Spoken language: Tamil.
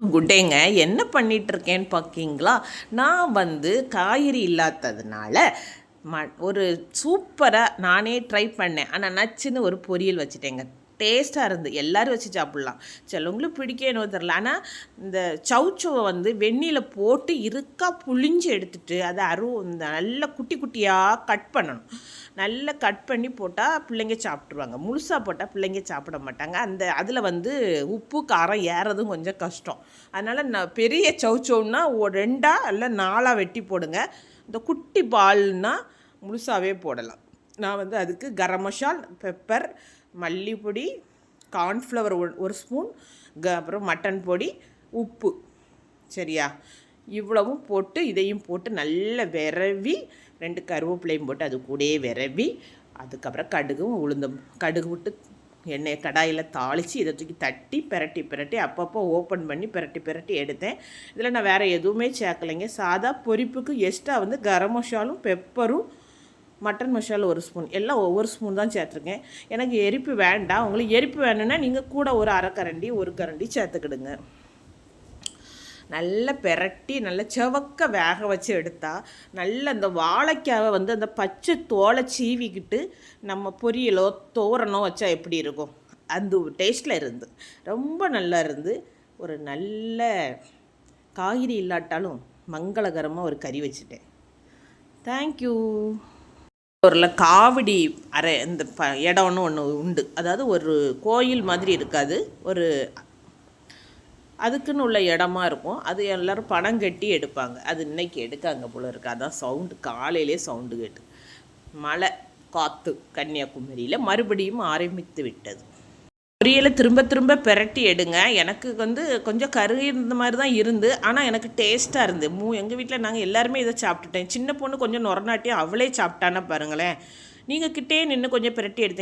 குட்டேங்க என்ன பண்ணிட்டு இருக்கேன்னு பார்க்கிங்களா நான் வந்து காய்கறி இல்லாததுனால ம ஒரு சூப்பராக நானே ட்ரை பண்ணேன். ஆனால் நச்சுன்னு ஒரு பொரியல் வச்சுட்டேங்க. டேஸ்ட்டாக இருந்து எல்லோரும் வச்சு சாப்பிட்லாம். சிலவங்களுக்கு பிடிக்கணும் தெரில ஆனால் இந்த சவுச்சவை வந்து வெந்நியில் போட்டு இருக்கா புளிஞ்சு எடுத்துட்டு அதை அரு நல்ல குட்டி குட்டியாக கட் பண்ணணும். நல்லா கட் பண்ணி போட்டால் பிள்ளைங்க சாப்பிட்ருவாங்க முழுசாக போட்டால் பிள்ளைங்க சாப்பிட மாட்டாங்க. அந்த அதில் வந்து உப்பு காரம் ஏறதும் கொஞ்சம் கஷ்டம். அதனால் நான் பெரிய சவுச்சோன்னா ரெண்டாக இல்லை நாலாக வெட்டி போடுங்க. இந்த குட்டி பால்னால் முழுசாகவே போடலாம். நான் வந்து அதுக்கு கரம் மசால் பெப்பர் மல்லிப்பொடி கார்ன்ஃப்ளவர் ஒரு ஸ்பூன் க அப்புறம் மட்டன் பொடி உப்பு. சரியா? இவ்வளவும் போட்டு இதையும் போட்டு நல்லா விரவி ரெண்டு கருவேப்பிலையும் போட்டு அது கூடயே விரவி அதுக்கப்புறம் கடுகும் உளுந்தம் கடுகு விட்டு எண்ணெய் கடாயில் தாளித்து இதை தூக்கி தட்டி பிரட்டி பிரட்டி அப்பப்போ ஓப்பன் பண்ணி பிரட்டி பிரட்டி எடுத்தேன். இதில் நான் வேறு எதுவுமே சேர்க்கலைங்க. சாதா பொரிப்புக்கு எக்ஸ்ட்ரா வந்து கரம் மசாலும் பெப்பரும் மட்டன் மசாலா ஒரு ஸ்பூன். எல்லாம் ஒவ்வொரு ஸ்பூன் தான் சேர்த்துருக்கேன். எனக்கு எரிப்பு வேண்டாம். உங்களுக்கு எரிப்பு வேணும்னா நீங்கள் கூட ஒரு அரை கரண்டி ஒரு கரண்டி சேர்த்துக்கிடுங்க. நல்லா பெரட்டி நல்லா செவக்க வேக வச்சு எடுத்தால் நல்ல அந்த வாழைக்காவை வந்து அந்த பச்சை தோலை சீவிக்கிட்டு நம்ம பொரியலோ தோரனோ வச்சா எப்படி இருக்கும்? அந்த டேஸ்ட்டில் இருந்து. ரொம்ப நல்லா இருந்து. ஒரு நல்ல காய்கறி இல்லாட்டாலும் மங்களகரமாக ஒரு கறி வச்சுட்டேன். தேங்க்யூ ஒரு காவடி அரை இந்த ப இடம்னு ஒன்று உண்டு. அதாவது ஒரு கோயில் மாதிரி இருக்காது. ஒரு அதுக்குன்னு உள்ள இடமா இருக்கும். அது எல்லோரும் பணம் கட்டி எடுப்பாங்க. அது இன்னைக்கு எடுக்காங்க போல இருக்குது அதான் சவுண்டு. காலையிலே சவுண்டு கேட்டு. மழை காற்று கன்னியாகுமரியில் மறுபடியும் ஆரம்பித்து விட்டது. பொரியலை திரும்ப திரும்ப பெரட்டி எடுங்க. எனக்கு வந்து கொஞ்சம் கரு இருந்த மாதிரி தான் இருந்து ஆனால் எனக்கு டேஸ்ட்டாக இருந்து. மூ எங்கள் வீட்டில் நாங்கள் எல்லாருமே இதை சாப்பிட்டுட்டேன் சின்ன பொண்ணு கொஞ்சம் நொறநாட்டியும் அவளே சாப்பிட்டானா பாருங்களேன். நீங்கள் கிட்டே நின்று கொஞ்சம் பெரட்டி எடுத்தீங்க.